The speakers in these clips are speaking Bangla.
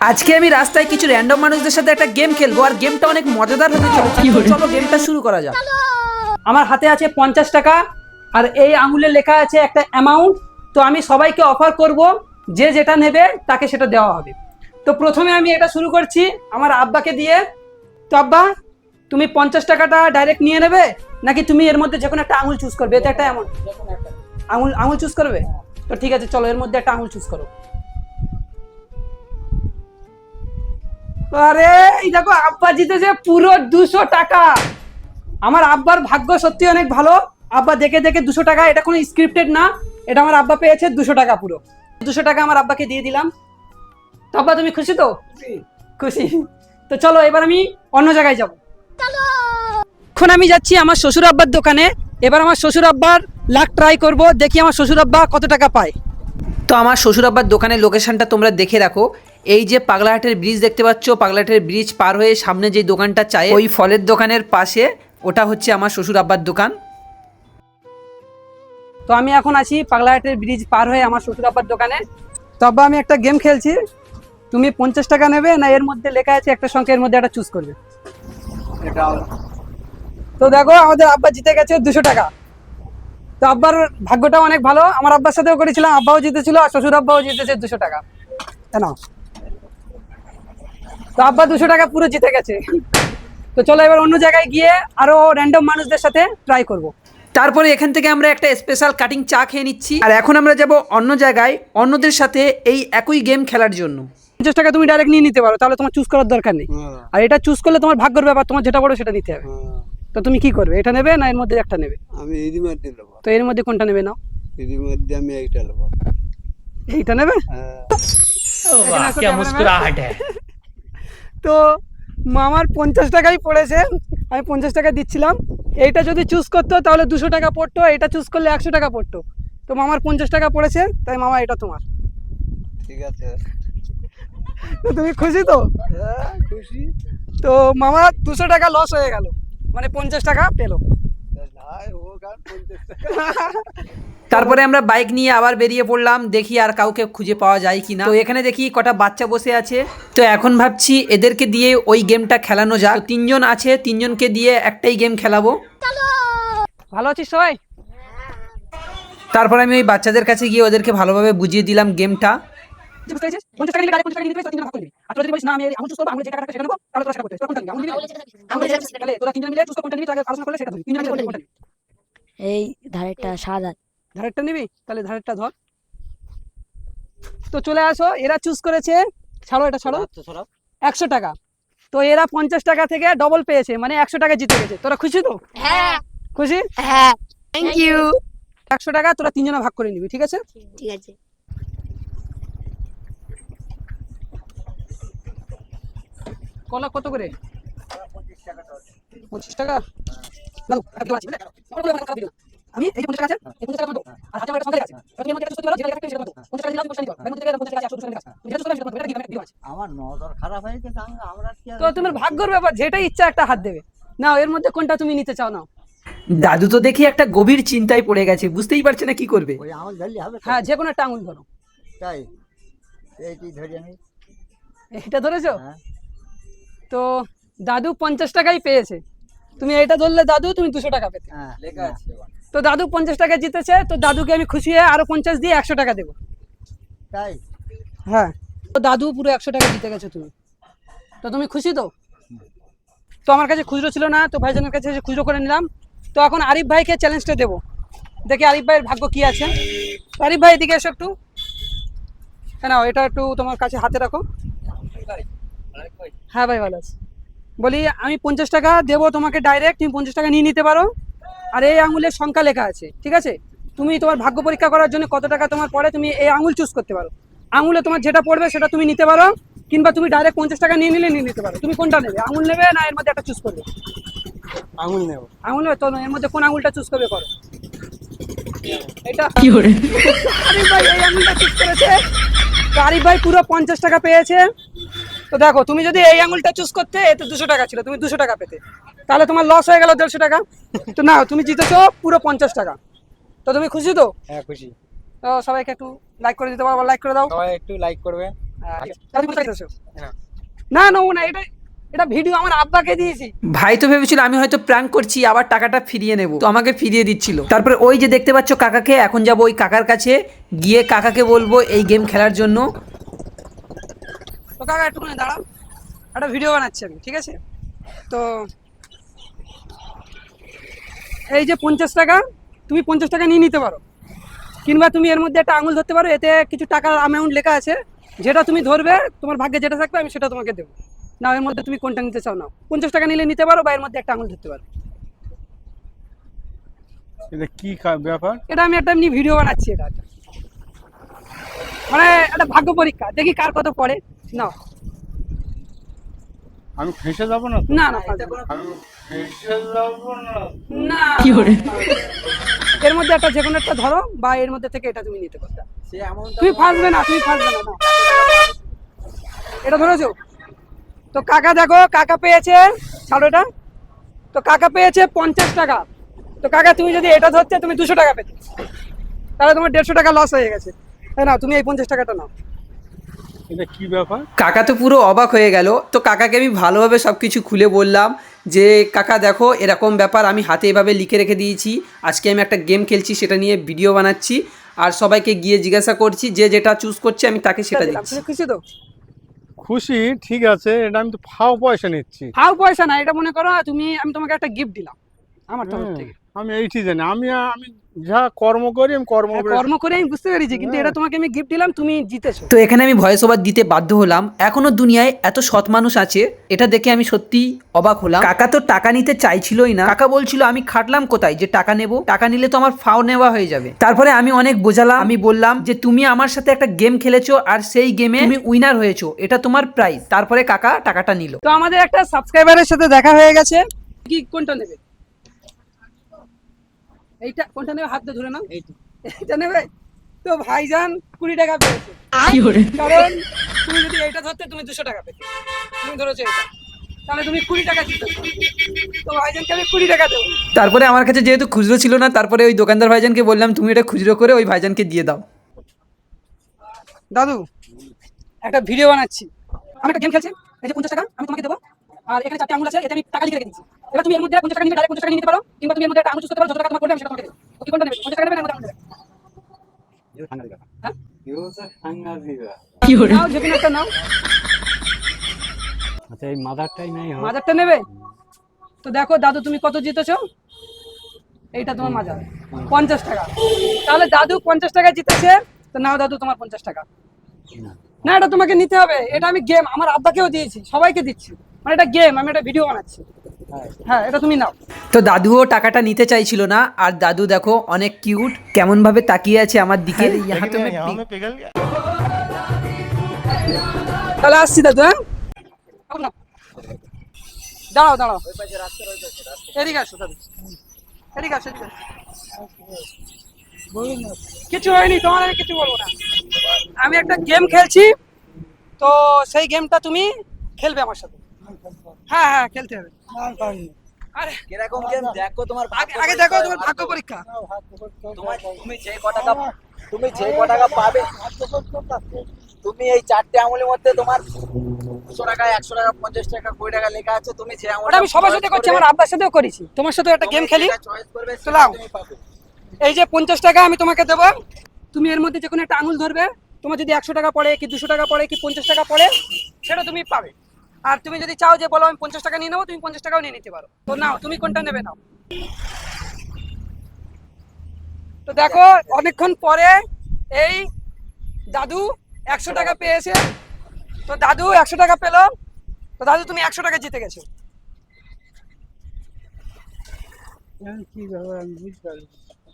আজকে আমি রাস্তায় কিছু র্যান্ডম মানুষদের সাথে একটা গেম খেলব আর গেমটা অনেক মজাদার হতে চলেছে। চলো গেমটা শুরু করা যাক। আমার হাতে আছে পঞ্চাশ টাকা আর এই আঙুলে লেখা আছে একটা অ্যামাউন্ট তো আমি সবাইকে অফার করব যে যেটা নেবে তাকে সেটা দেওয়া হবে। তো প্রথমে আমি এটা শুরু করছি আমার আব্বাকে দিয়ে। তো আব্বা তুমি পঞ্চাশ টাকাটা ডাইরেক্ট নিয়ে নেবে নাকি তুমি এর মধ্যে যে কোনো একটা আঙুল চুজ করবে? এটা একটা অ্যামাউন্ট আঙুল আঙুল চুজ করবে? তো ঠিক আছে চলো এর মধ্যে একটা আঙুল চুজ করো। আরে এই দেখো আব্বা জিতেছে পুরো দুশো টাকা। আমার আব্বার ভাগ্য সত্যি অনেক ভালো। আব্বা দেখে দেখে দুশো টাকা এটা কোনো স্ক্রিপ্টেড না। এটা আমার আব্বা পেয়েছে দুশো টাকা পুরো। দুশো টাকা আমার আব্বাকে দিয়ে দিলাম। তো আব্বা তুমি খুশি তো? খুশি। তো চলো এবার আমি অন্য জায়গায় যাব। এখন আমি যাচ্ছি আমার শ্বশুর আব্বার দোকানে। এবার আমার শ্বশুর আব্বার লাখ ট্রাই করব দেখি আমার শ্বশুর আব্বা কত টাকা পায়। তো আমার শ্বশুর আব্বার দোকানের লোকেশনটা তোমরা দেখে রাখো। এই যে পাগলাহাটের ব্রিজ দেখতে পাচ্ছ পাগলাহাটের ব্রিজ পার হয়ে সামনে যে দোকানটা চাই ওই ফলের দোকানের পাশে ওটা হচ্ছে আমার শ্বশুর আব্বার দোকান। তো আমি এখন আছি পাগলাহাটের ব্রিজ পার হয়ে আমার শ্বশুর আব্বার দোকানে। তো আব্বা আমি একটা গেম খেলছি। তুমি পঞ্চাশ টাকা নেবে না এর মধ্যে লেখা আছে একটা সংখ্যা এর মধ্যে একটা চুজ করবে। তো দেখো আমাদের আব্বা জিতে গেছে দুশো টাকা। তো আব্বার ভাগ্যটা অনেক ভালো। আমার আব্বার সাথেও করেছিলাম আব্বাও জিতেছিল আর শ্বশুর আব্বাও জিতেছে দুশো টাকা। কেন তো আব্বা দুশো টাকা পুরো জিতে গেছে। তো চলো এবার অন্য জায়গায় গিয়ে আরও র্যান্ডম মানুষদের সাথে ট্রাই করব। তারপরে এখান থেকে আমরা একটা স্পেশাল কাটিং চা খেয়ে নিচ্ছি। আর এখন আমরা যাব অন্য জায়গায় অন্যদের সাথে এই একই গেম খেলার জন্য। পঞ্চাশ টাকা তুমি ডাইরেক্ট নিয়ে নিতে পারো তাহলে তোমার চুজ করার দরকার নেই। আর এটা চুজ করলে তোমার ভাগ্যের ব্যাপার তোমার যেটা বড় সেটা নিতে হবে। তো তুমি কি করবে এটা নেবে না এর মধ্যে একটা নেবে? আমি এরই মধ্যে নেব। তো এর মধ্যে কোনটা নেবে নাও? এরই মধ্যে আমি এইটা নেব। এইটা নেবে? হ্যাঁ। এখানে আসো ক্যামেরাম্যান। তো মামার পঞ্চাশ টাকাই পড়েছে আমি পঞ্চাশ টাকা দিচ্ছিলাম। এইটা যদি চুজ করতো তাহলে দুশো টাকা পড়তো এটা চুজ করলে একশো টাকা পড়তো। তো মামার পঞ্চাশ টাকা পড়েছে তাই মামা এটা তোমার। ঠিক আছে। তো তুমি খুশি তো? হ্যাঁ খুশি। তো মামা দুশো টাকা লস হয়ে গেল মানে পঞ্চাশ টাকা পেল। তারপরে আমরা বাইক নিয়ে আবার বেরিয়ে পড়লাম দেখি আর কাউকে খুঁজে পাওয়া যায় কি না তো এখানে দেখি কটা বাচ্চা বসে আছে। তো এখন ভাবছি এদেরকে দিয়ে ওই গেমটা খেলানো যাক। তিনজন আছে তিনজনকে দিয়ে একটাই গেম খেলাবো। ভালো আছিস সবাই? তারপর আমি ওই বাচ্চাদের কাছে গিয়ে ওদেরকে ভালোভাবে বুঝিয়ে দিলাম গেমটা। বুঝতে পেরেছিস? পঞ্চাশ টাকা নিলে direct পঞ্চাশ টাকা নিতে পারিস, ভাগ করে আর তোরা যদি বলিস, না, আমি এই আঙুল করব, আঙুলে যে টাকাটা সেটা নেব, তাহলে তোরা সেটা করতে কোনটা নিবি? আঙুল নিবি? আঙুলে যেটা choose তাহলে তোরা তিনজনে মিলে choose কোনটা নিবি, তোরা আলোচনা করলে সেটা ধরবি। তিনজনে মিলে কোনটা নিবি? এই ধারেরটা সাদা। ধারেরটা নিবি? তাহলে ধারেরটা ধর। তো চলে আসো এরা চুজ করেছে ছাড়ো এটা ছাড়ো। একশো টাকা। তো এরা পঞ্চাশ টাকা থেকে ডবল পেয়েছে মানে একশো টাকা জিতে গেছে। তোরা খুশি তো? হ্যাঁ। খুশি? হ্যাঁ। থ্যাংক ইউ একশো টাকা তোরা তিনজনে ভাগ করে নিবি ঠিক আছে? ঠিক আছে। কলা কত করে? পঁচিশ টাকা। নাও, আর কেউ আছে, বুঝলে? আমার কোনো ব্যাপার না, দিও না। আমি এই পঞ্চাশ টাকা আছে এই পঞ্চাশ টাকা আর হাজার টাকা আছে। তুমি আমাকে একটা সুস্থ যেটা একটা সেটা পঞ্চাশ টাকা দিলাম পঞ্চাশ টাকা দিতে হবে। এর পঞ্চাশ টাকা আছে একশো টাকা আছে। তুমি যেটা সেটা মতো এটা দিও আছে। আমার নজর খারাপ হয়ে গেছে আমরা কি তো তোমার ভাগ্যর ব্যাপার যেটাই ইচ্ছা একটা হাত দেবে। নাও এর মধ্যে কোনটা তুমি নিতে চাও নাও। দাদু তো দেখি একটা গভীর চিন্তায় পড়ে গেছে বুঝতেই পারছে না কি করবে? হ্যাঁ যে কোনো একটা আঙুল ধরো। তাই এইটি ধরি আমি। এটা ধরেছো? হ্যাঁ। তো দাদু পঞ্চাশ টাকাই পেয়েছে। তুমি এটা ধরলে দাদু তুমি দুশো টাকা পেতে। হ্যাঁ তো দাদু পঞ্চাশ টাকা জিতেছে তো দাদুকে আমি খুশি হয়ে আরও পঞ্চাশ দিয়ে একশো টাকা দেবো। তাই? হ্যাঁ। তো দাদু পুরো একশো টাকা জিতে গেছো তুমি। তো তুমি খুশি তো? তো আমার কাছে খুচরো ছিল না তো ভাইজানের কাছে এসে খুচরো করে নিলাম। তো এখন আরিফ ভাইকে চ্যালেঞ্জটা দেবো। দেখি আরিফ ভাইয়ের ভাগ্য কি আছে। তো আরিফ ভাই এদিকে এসো একটু। হ্যাঁ না এটা একটু তোমার কাছে হাতে রাখো। হ্যাঁ ভাই ভালো আছে। বলি আমি পঞ্চাশ টাকা দেবো তোমাকে ডাইরেক্ট তুমি পঞ্চাশ টাকা নিয়ে নিতে পারো। আর এই আঙুলের সংখ্যা লেখা আছে ঠিক আছে? তুমি তোমার ভাগ্য পরীক্ষা করার জন্য কত টাকা তোমার পড়ে তুমি এই আঙুল চুজ করতে পারো। আঙুলে তোমার যেটা পড়বে সেটা তুমি নিতে পারো কিংবা তুমি ডাইরেক্ট পঞ্চাশ টাকা নিয়ে নিলে নিয়ে নিতে পারো। তুমি কোনটা নেবে আঙুল নেবে না এর মধ্যে একটা চুজ করবে? আঙুল নেব। আঙুল নেবে তো এর মধ্যে কোন আঙুলটা চুজ করবে করো? এটা কি করে? ভাই এই আঙুলটা চুজ করেছে। আরিফ ভাই পুরো পঞ্চাশ টাকা পেয়েছে। তো দেখো তুমি যদি এই আঙুলটা চুজ করতে এতে দুশো টাকা ছিল তুমি দুশো টাকা পেতে। তাহলে তোমার লস হয়ে গেল দেড়শো টাকা। তো না তুমি জিতেছো পুরো পঞ্চাশ টাকা। তো তুমি খুশি তো? হ্যাঁ খুশি। তো সবাইকে একটু লাইক করে দিতে পারো লাইক করে দাও। সবাই একটু লাইক করবে। হ্যাঁ, দিতেছো? না নেব না এটা এটা ভিডিও আমার আব্বাকে দিয়েছি। ভাই তো ভেবেছিল আমি হয়তো প্র্যাঙ্ক করছি আবার টাকাটা ফিরিয়ে নেব। তো আমাকে ফিরিয়ে দিচ্ছিল। তারপরে ওই যে দেখতে পাচ্ছ কাকাকে এখন যাব ওই কাকার কাছে। গিয়ে কাকাকে বলব এই গেম খেলার জন্য। তো কাকা একটুখানি দাঁড়াও। একটা ভিডিও বানাচ্ছি আমি ঠিক আছে? তো এই যে পঞ্চাশ টাকা তুমি পঞ্চাশ টাকা নিয়ে নিতে পারো। কিংবা তুমি এর মধ্যে একটা আঙুল ধরতে পারো এতে কিছু টাকার অ্যামাউন্ট লেখা আছে। যেটা তুমি ধরবে তোমার ভাগ্যে যেটা থাকবে আমি সেটা তোমাকে দেবো। না এর মধ্যে তুমি কোনটা নিতে চাও না পঞ্চাশ টাকা নিলে নিতে পারো বা এর মধ্যে একটা আঙুল ধরতে পারো। এটা কি ব্যাপার? এটা আমি একটা এমনি ভিডিও বানাচ্ছি এটা। মানে একটা ভাগ্য পরীক্ষা দেখি কার কত পড়ে। না। আমি ফেসে যাব না না না আমি ফেসে যাব না। না। এর মধ্যে একটা যে কোনো একটা ধরো বা এর মধ্যে থেকে এটা তুমি নিতে পারবে। তুমি ফাঁসবে না তুমি ফাঁসবে না না। এটা ধরেছো? তো কাকা দেখো কাকা পেয়েছে ছাড়ো এটা। তো কাকা পেয়েছে পঞ্চাশ টাকা। তো কাকা তুমি যদি এটা ধরতে তুমি দুশো টাকা পেতে। তাহলে তোমার দেড়শো টাকা লস হয়ে গেছে। তাই না? তুমি এই পঞ্চাশ টাকাটা নাও। এটা কি ব্যাপার? কাকা তো পুরো অবাক হয়ে গেল। তো কাকাকে আমি ভালোভাবে সব কিছু খুলে বললাম যে কাকা দেখো এরকম ব্যাপার আমি হাতে এভাবে লিখে রেখে দিয়েছি। আজকে আমি একটা গেম খেলছি সেটা নিয়ে ভিডিও বানাচ্ছি। আর সবাইকে গিয়ে জিজ্ঞাসা করছি যে যেটা চুজ করছে আমি তাকে সেটা দিলাম। দিচ্ছি। খুশি তো? খুশি ঠিক আছে এটা আমি তো ফাও পয়সা নিচ্ছি। হাউ পয়সা না এটা মনে করো তুমি আমি তোমাকে একটা গিফট দিলাম আমার তরফ থেকে। আমি এইটি জানি। আমি আমি যা কর্ম করি আমি কর্ম হ্যাঁ, কর্ম করে আমি বুঝতে পেরেছি কিন্তু এটা তোমাকে আমি গিফট দিলাম তুমি জিতেছো। তো এখানে আমি ভয়েস ওভার দিতে বাধ্য হলাম। এখনও দুনিয়ায় এত সৎ মানুষ আছে এটা দেখে আমি সত্যি অবাক হলাম। কাকা তো টাকা নিতে চাইছিলই না। কাকা বলছিল আমি খাটলাম কোথায়? যে টাকা নেব। টাকা নিলে তো আমার ফাও নেওয়া হয়ে যাবে। তারপরে আমি অনেক বোঝালাম আমি বললাম যে তুমি আমার সাথে একটা গেম খেলেছো আর সেই গেমে তুমি উইনার হয়েছো। এটা তোমার প্রাইজ তারপরে কাকা টাকাটা নিল। তো আমাদের একটা সাবস্ক্রাইবারের সাথে দেখা হয়ে গেছে। কি কোনটা নেবে? এইটা কোনটা নেবে? হাত ধরে নাও। এইটা। নেবে? তো ভাইজান কুড়ি টাকা পেয়েছে। কারণ তুমি যদি এইটা ধরতে তুমি দুশো টাকা পেতে। তুমি ধরেছো এটা তাহলে তুমি কুড়ি টাকা দিতে তো ভাইজানকে আমি কুড়ি টাকা দেবো। তারপরে আমার কাছে যেহেতু খুচরো ছিল না তারপরে ওই দোকানদার ভাইজানকে বললাম তুমি এটা খুচরো করে ওই ভাইজানকে দিয়ে দাও। দাদু একটা ভিডিও বানাচ্ছি। আমি একটা গেম খেলছি। এই যে পঞ্চাশ টাকা আমি তোমাকে দেবো। আর এখানে চারটে আঙুল আছে এতে আমি টাকা লিখে রেখে দিচ্ছি। এবার তুমি এর মধ্যে পঞ্চাশ টাকা নিয়ে ডাইরেক্ট পঞ্চাশ টাকা নিয়ে নিতে পারো কিংবা তুমি এর মধ্যে একটা আঙুল চুজ করতে পারো যত টাকা তোমার পড়বে আমি সেটা তোমাকে দেবো। কি কোনটা নেবে পঞ্চাশ টাকা নেবে না আঙুল নেবে হ্যাঁ? নাও যে কোনো একটা নাও। আচ্ছা এই মাদারটাই নাই হোক। নেবে? তো দেখো দাদু তুমি কত জিতেছো? এইটা তোমার মাজার। পঞ্চাশ টাকা। তাহলে দাদু পঞ্চাশ টাকা জিতেছে তো নাও দাদু তোমার পঞ্চাশ টাকা। না। এটা তোমাকে নিতে হবে। এটা আমি গেম আমার আব্বাকেও দিয়েছি সবাইকে দিচ্ছি। মানে এটা গেম আমি একটা ভিডিও বানাচ্ছি। হ্যাঁ এটা তুমি নাও। তো দাদুও টাকাটা নিতে চাইছিল না আর দাদু দেখো অনেক কিউট কেমন ভাবে তাকিয়ে আছে আমার দিকে। তুমি তাহলে আসছি দাদু হ্যাঁ? দাঁড়াও দাঁড়াও। এদিকে আসো দাদু। এদিকে আসো কিছু হয়নি তোমার আমি কিছু বলব না। আমি একটা গেম খেলছি তো সেই গেমটা তুমি খেলবে আমার সাথে। হ্যাঁ হ্যাঁ খেলতে হবে। আরে কীরকম গেম দেখো তোমার আগে আগে দেখো তোমার ভাগ্য পরীক্ষা। তোমার তুমি যে ক টাকা তুমি যে ক টাকা পাবে তুমি এই চারটে আঙুলের মধ্যে তোমার দুশো টাকা একশো টাকা পঞ্চাশ টাকা কুড়ি টাকা লেখা আছে তুমি যে ওটা আমি সবার সাথে করছি আমার আব্বার সাথেও করেছি। তোমার সাথেও একটা গেম খেলি। চয়েস করবে তুমি পাবে। এই যে পঞ্চাশ টাকা আমি তোমাকে দেবো তুমি এর মধ্যে যে কোনো একটা আঙুল ধরবে। তোমার যদি একশো টাকা পড়ে কি দুশো টাকা পড়ে কি পঞ্চাশ টাকা পড়ে সেটা তুমি পাবে। আর তুমি যদি চাও যে বলো আমি পঞ্চাশ টাকা নিয়ে নেব তুমি পঞ্চাশ টাকাও নিয়ে নিতে পারো। তো নাও তুমি কোনটা নেবে নাও। তো দেখো অনেকক্ষণ পরে এই দাদু একশো টাকা পেয়েছে। তো দাদু একশো টাকা পেল। তো দাদু তুমি একশো টাকা জিতে গেছো।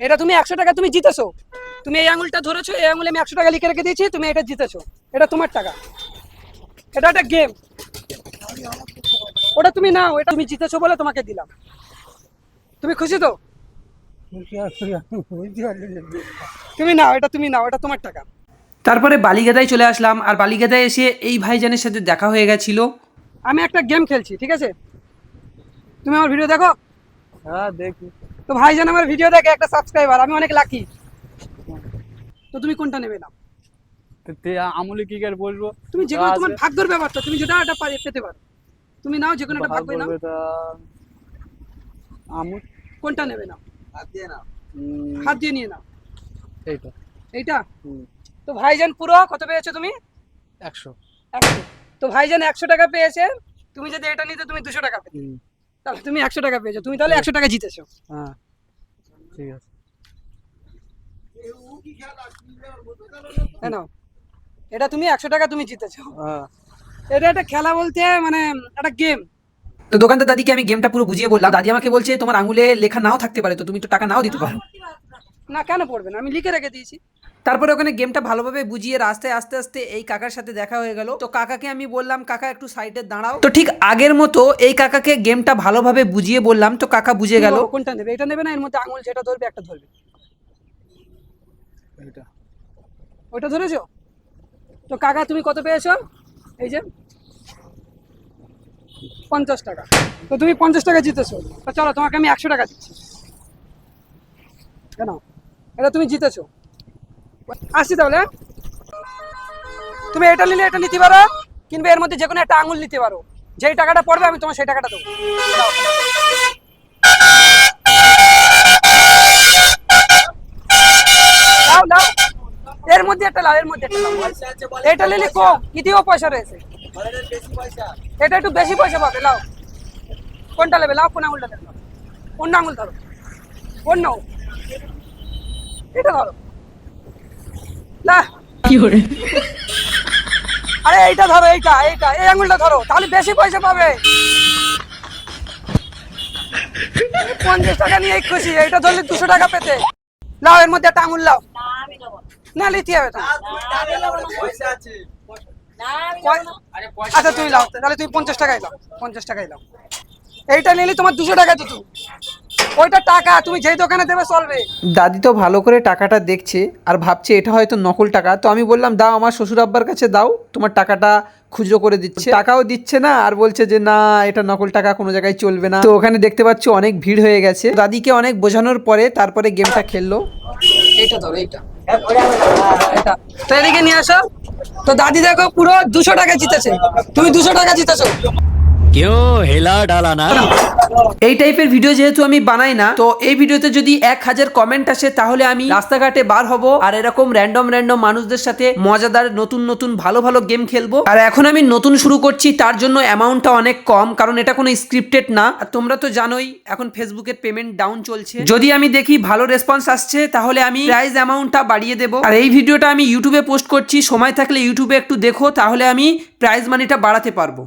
এটা তুমি একশো টাকা তুমি জিতেছো। তুমি এই আঙুলটা ধরেছো এই আঙুলে আমি একশো টাকা লিখে রেখে দিয়েছি তুমি এটা জিতেছো। এটা তোমার টাকা। এটা একটা গেম ওটা তুমি নাও এটা তুমি জিতেছো বলে তোমাকে দিলাম। তুমি খুশি তো। তুমি নাও এটা তুমি নাও এটা তোমার টাকা। তারপরে বালিগাদায় চলে আসলাম আর বালিগাদায় এসে এই ভাইজানের সাথে দেখা হয়ে গেছিল। আমি একটা গেম খেলছি ঠিক আছে? তুমি আমার ভিডিও দেখো? হ্যাঁ দেখি। তো ভাইজান আমার ভিডিও দেখে একটা সাবস্ক্রাইবার আমি অনেক লাকি তো তুমি কোনটা নেবে না আমুলি কি করে বলব? তুমি যে কোনো আছে। তোমার ভাগ্যের ব্যাপারটা তুমি যেটা একটা পারি পেতে পারো। তুমি নাও যে কোনো একটা ভাগ ভাগ্য নাও। আমুল? কোনটা নেবে নাও? হাত দিয়ে নাও। হাত দিয়ে নিয়ে নাও। এইটা। এইটা? তো ভাইজান পুরো কত পেয়েছ তুমি? একশো। একশো। তো ভাইজান একশো টাকা পেয়েছে। তুমি যদি এটা নিতে তুমি দুশো টাকা পেতে। তাহলে তুমি একশো টাকা পেয়েছ। তুমি তাহলে একশো টাকা জিতেছো। হ্যাঁ। ঠিক আছে। হ্যাঁ নাও। এটা তুমি একশো টাকা তুমি জিতেছো। হ্যাঁ। এটা একটা খেলা বলতে মানে একটা গেম তো দোকানদার দাদিকে আমি গেমটা পুরো বুঝিয়ে বললাম। দাদি আমাকে বলছে তোমার আঙুলে লেখা নাও থাকতে পারে তো তুমি তো টাকা নাও দিতে পারো। না কেন পড়বে না? আমি লিখে রেখে দিয়েছি। তারপরে ওখানে গেমটা ভালোভাবে বুঝিয়ে রাস্তায় আস্তে আস্তে এই কাকার সাথে দেখা হয়ে গেল। তো কাকাকে আমি বললাম কাকা একটু সাইডে দাঁড়াও। তো ঠিক আগের মতো এই কাকাকে গেমটা ভালোভাবে বুঝিয়ে বললাম। তো কাকা বুঝে গেল। কোনটা নেবে? এটা নেবে না? এর মধ্যে আঙুল যেটা ধরবে একটা ধরবে। ওইটা ধরেছো? তো কাকা তুমি কত পেয়েছ? এই যে পঞ্চাশ টাকা। তো তুমি পঞ্চাশ টাকা জিতেছো। তো চলো, তোমাকে আমি একশো টাকা দিচ্ছি। কেন? এটা তুমি জিতেছো। আসছি তাহলে? তুমি এটা নিলে, এটা নিতে পারো, কিংবা এর মধ্যে যে কোনো একটা আঙুল নিতে পারো। যেই টাকাটা পড়বে, আমি তোমার সেই টাকাটা দেবো দাও। দাও দাও এর মধ্যে একটা এর মধ্যে একটা এটা নিলে কম ইতিও পয়সা রয়েছে। এটা একটু বেশি পয়সা পাবে লাও। কোনটা নেবে? লাও কোন আঙুলটা নেবে অন্য আঙুল ধরো। অন্য এটা ধরো। না। আরে এইটা ধরো এইটা এইটা এই আঙুলটা ধরো তাহলে বেশি পয়সা পাবে। পঞ্চাশ টাকা নিয়ে খুশি এইটা ধরলে দুশো টাকা পেতে। লাও এর মধ্যে একটা আঙুল লাও। না লিখতে হবে তো। আচ্ছা তুমি লাও তাহলে তুমি পঞ্চাশ টাকাই লাও পঞ্চাশ টাকাই লাও এইটা নিলে তোমার দুশো টাকা দিত ওইটা টাকা তুমি যেই দোকানে দেবে চলবে। দাদি তো ভালো করে টাকাটা দেখছে আর ভাবছে এটা হয়তো নকল টাকা। তো আমি বললাম দাও আমার শ্বশুর আব্বার কাছে দাও তোমার টাকাটা খুচরো করে দিচ্ছে। টাকাও দিচ্ছে না আর বলছে যে না এটা নকল টাকা কোনো জায়গায় চলবে না। তো ওখানে দেখতে পাচ্ছ অনেক ভিড় হয়ে গেছে। দাদিকে অনেক বোঝানোর পরে তারপরে গেমটা খেললো। এইটা ধরো এইটা। তো এদিকে নিয়ে আসো। তো দাদি দেখো পুরো দুশো টাকা জিতেছে। তুমি দুশো টাকা জিতেছো। এই টাইপের ভিডিও যেহেতু আমি বানাই না, তো এই ভিডিওতে যদি এক হাজার কমেন্ট আসে, তাহলে আমি রাস্তাঘাটে বার হব আর এরকম র্যান্ডম র্যান্ডম মানুষদের সাথে মজাদার, নতুন নতুন, ভালো ভালো গেম খেলব। আর এখন আমি নতুন শুরু করছি, তার জন্য অ্যামাউন্টটা অনেক কম, কারণ এটা কোনো স্ক্রিপ্টেড না। আর তোমরা তো জানোই, এখন ফেসবুকের পেমেন্ট ডাউন চলছে। যদি আমি দেখি ভালো রেসপন্স আসছে, তাহলে আমি প্রাইস অ্যামাউন্টটা বাড়িয়ে দেবো। আর এই ভিডিওটা আমি ইউটিউবে পোস্ট করছি, সময় থাকলে ইউটিউবে একটু দেখো, তাহলে আমি প্রাইজ মানিটা বাড়াতে পারব।